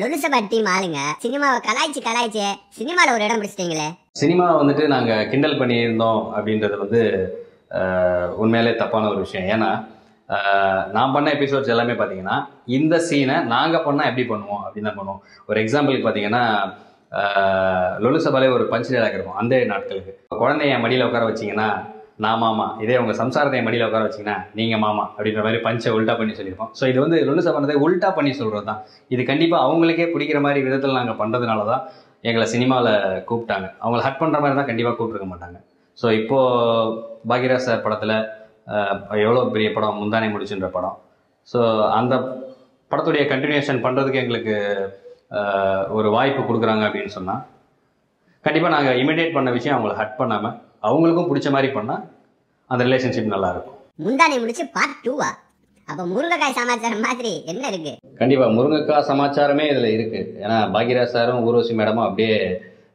Lollu Sabha team ஆளுங்க சினிமாவை கலாய்ச்சி கலாய்ச்சி சினிமால ஒரு இடம் பிடிச்சிட்டீங்களே? சினிமா வந்துட்டு நாங்கள் கிண்டல் பண்ணியிருந்தோம் அப்படின்றது வந்து உண்மையிலே தப்பான ஒரு விஷயம். ஏன்னா நான் பண்ண எபிசோட்ஸ் எல்லாமே பார்த்தீங்கன்னா இந்த சீனை நாங்கள் பண்ணால் எப்படி பண்ணுவோம் அப்படின்னு தான் பண்ணுவோம். ஒரு எக்ஸாம்பிளுக்கு பார்த்தீங்கன்னா லொலுசபாலே ஒரு பஞ்சு டேலாக் இருக்கும். அந்த நாட்களுக்கு. குழந்தைய மடியில் உட்கார வச்சிங்கன்னா நான் மாமா. இதே உங்கள் சம்சாரத்தை மடியில் உட்கார வச்சிங்கன்னா நீங்கள் மாமா அப்படின்ற மாதிரி பஞ்சை உல்ட்டா பண்ணி சொல்லியிருப்போம். ஸோ இது வந்து லொலுசா பண்ணதை உல்ட்டா பண்ணி சொல்கிறது தான் இது கண்டிப்பாக அவங்களுக்கே பிடிக்கிற மாதிரி விதத்தில் நாங்கள் பண்ணுறதுனால தான் எங்களை சினிமாவில் கூப்பிட்டாங்க. அவங்கள ஹட் பண்ணுற மாதிரி தான் கண்டிப்பாக கூப்பிட்டுருக்க மாட்டாங்க. ஸோ இப்போது பாக்யராஜ் சார் படத்தில் எவ்வளோ பெரிய படம்? முந்தானை முடிச்சுன்ற படம். ஸோ அந்த படத்துடைய கண்டினியூஷன் பண்ணுறதுக்கு எங்களுக்கு ஒரு வாய்ப்பு கொடுக்குறாங்க அப்படின்னு சொன்னால் கண்டிப்பாக நாங்கள் இமிடியேட் பண்ண விஷயம் அவங்கள ஹட் பண்ணாமல் அவங்களுக்கும் பிடிச்ச மாதிரி பண்ணால் அந்த ரிலேஷன்ஷிப் நல்லாயிருக்கும். முந்தானை முடிச்சு பார்ட் டூவா அப்ப முருங்கைக்காய் சமாச்சாரம் மாதிரி என்ன இருக்கு? கண்டிப்பாக முருங்கைக்காய் சமாச்சாரமே இதில் இருக்குது ஏன்னா பாக்யராஜ் சாரும் ஊர்வசி மேடமும் அப்படியே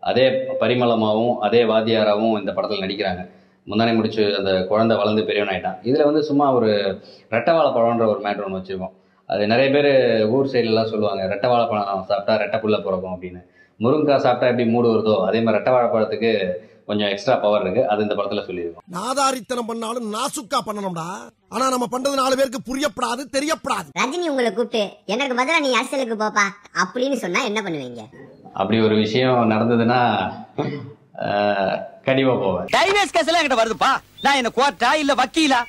அதே பரிமளமாகவும் அதே வாத்தியாராவும் இந்த படத்தில் நடிக்கிறாங்க. முந்தானை முடிச்சு அந்த குழந்தை வளர்ந்து பெரியவன் ஆயிட்டான். இதில் வந்து சும்மா ஒரு ரெட்டவாழை பழம்ன்ற ஒரு மேட்ரு ஒன்று வச்சுருக்கோம். அது நிறைய பேர் ஊர் சைடுலலாம் சொல்லுவாங்க ரெட்டை வாழைப்பழம் சாப்பிட்டா ரெட்டை புல்ல பிறக்கும் அப்படின்னு. முருங்கைக்காய் சாப்பிட்டா எப்படி மூடு வருதோ அதே மாதிரி ரெட்டை வாழைப்பழத்துக்கு கொஞ்சம் எக்ஸ்ட்ரா பவர் இருக்குது அது இந்த படத்தில் சொல்லியிருக்கோம். நாதாரித்தனம் பண்ணாலும் நாசுக்கா பண்ணணும்டா. ஆனா நம்ம பண்றது நாலு பேருக்கு புரியப்படாது தெரியப்படாது. ரஜினி உங்களை கூப்பிட்டு எனக்கு பதிலா நீ அரசியலுக்கு போப்பா அப்படின்னு சொன்னா என்ன பண்ணுவீங்க? அப்படி ஒரு விஷயம் நடந்ததுன்னா கண்டிப்பாக போவேன். டைவேஸ் கேஸ் எல்லாம் என்கிட்ட வருதுப்பா. நான் என்ன கோர்ட்டா இல்ல வக்கீலா?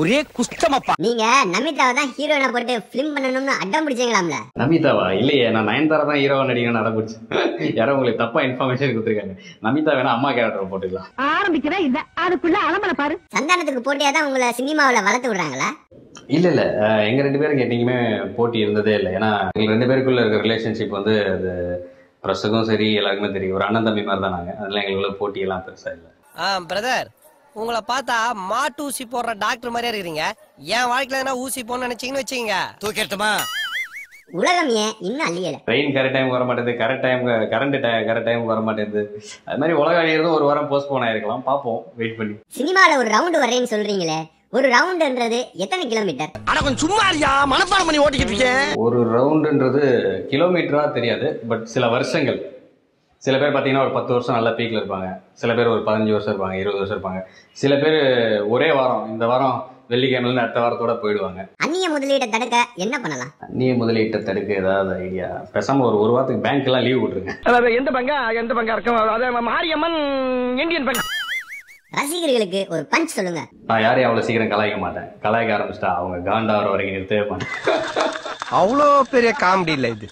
ஒரே குஷ்டமப்பா. நீங்க நமிதாவை தான் ஹீரோயினை போட்டு ஃபிலிம் பண்ணணும்னு அடம் பிடிச்சீங்களாம்ல? நமிதாவா? இல்லையே நான் நயன்தாரா தான் ஹீரோவா நடிக்கணும்னு நடந்துச்சு. யாரோ உங்களுக்கு தப்பா இன்ஃபர்மேஷன் கொடுத்துருக்காங்க. நமிதா வேணா அம்மா கேரக்டர் போட்டுக்கலாம். ஆரம்பிக்கவே இல்ல. அதுக்குள்ள அலம்பல பாரு. சந்தானத்துக்கு போட்டியா தான் உங்களை சினிமாவுல வளர்த்து விடுறாங்களா? இல்ல இல்ல. எங்க ரெண்டு பேருக்கு என்னைக்குமே போட்டி இருந்ததே இல்லை. ஏன்னா எங்க ரெண்டு பேருக்குள்ள இருக்க ரிலேஷன்ஷிப் வந்து அது ப்ரெஸ்ஸுக்கும் சரி எல்லாருக்குமே தெரியும். ஒரு அண்ணன் தம்பி மாதிரி தான் நாங்க. அதனால எங்களுக்குள்ள போட்டி எல்லாம் பெருசா இல்லை. ஆ பிரதர் உங்களை பார்த்தா மாட்டு ஊசி போடுற டாக்டர் மாதிரியே இருக்கிறீங்க. என் வாழ்க்கையில எதனா ஊசி போடணும்னு நினைச்சீங்கன்னு வச்சுக்கோங்க. தூக்கிட்டுமா? உலகம் ஏன் இன்னும் அழியல? ட்ரெயின் கரெக்ட் டைம் வர மாட்டேது correct time current correct time வர மாட்டேங்குது. அது மாதிரி உலக அழியிறதும் ஒரு வாரம் போஸ்ட்போன் ஆயிருக்கலாம். பார்ப்போம் வெயிட் பண்ணி. சினிமால ஒரு ரவுண்டு வர்றேன்னு சொல்றீங்களே ஒரு ரவுண்டுன்றது எத்தனை கிலோமீட்டர் ஆனா கொஞ்சம் சும்மா இருக்கியா? மனப்பாடம் பண்ணி ஓட்டிக்கிட்டு இருக்கேன். ஒரு ரவுண்டுன்றது கிலோமீட்டரா தெரியாது பட் சில வருஷங்கள். சில பேர் பார்த்தீங்கன்னா ஒரு பத்து வருஷம் நல்ல பீக்கில் இருப்பாங்க. சில பேர் ஒரு பதினஞ்சு வருஷம் இருப்பாங்க இருபது வருஷம் இருப்பாங்க. சில பேர் ஒரே வாரம் இந்த வாரம் வெள்ளிக்கிழமையிலேருந்து அடுத்த வாரத்தோட போயிடுவாங்க. அந்நிய முதலீட்டை தடுக்க என்ன பண்ணலாம்? அந்நிய முதலீட்டை தடுக்க ஏதாவது ஐடியா பேசாமல் ஒரு ஒரு வாரத்துக்கு பேங்க்லாம் லீவ் விட்ருங்க எந்த பங்கா எந்த பங்கா இருக்கும் அதே மாரியம்மன் இந்தியன் பங்க் ரசிகர்களுக்கு ஒரு பஞ்ச் சொல்லுங்க. நான் யாரையும் அவ்வளோ சீக்கிரம் கலாய்க்க மாட்டேன். கலாய்க்க ஆரம்பிச்சிட்டா அவங்க காண்டாகிற வரைக்கும் நிறுத்தவே மாட்டேன். அவ்வளோ பெரிய காமெடி இல்ல இது.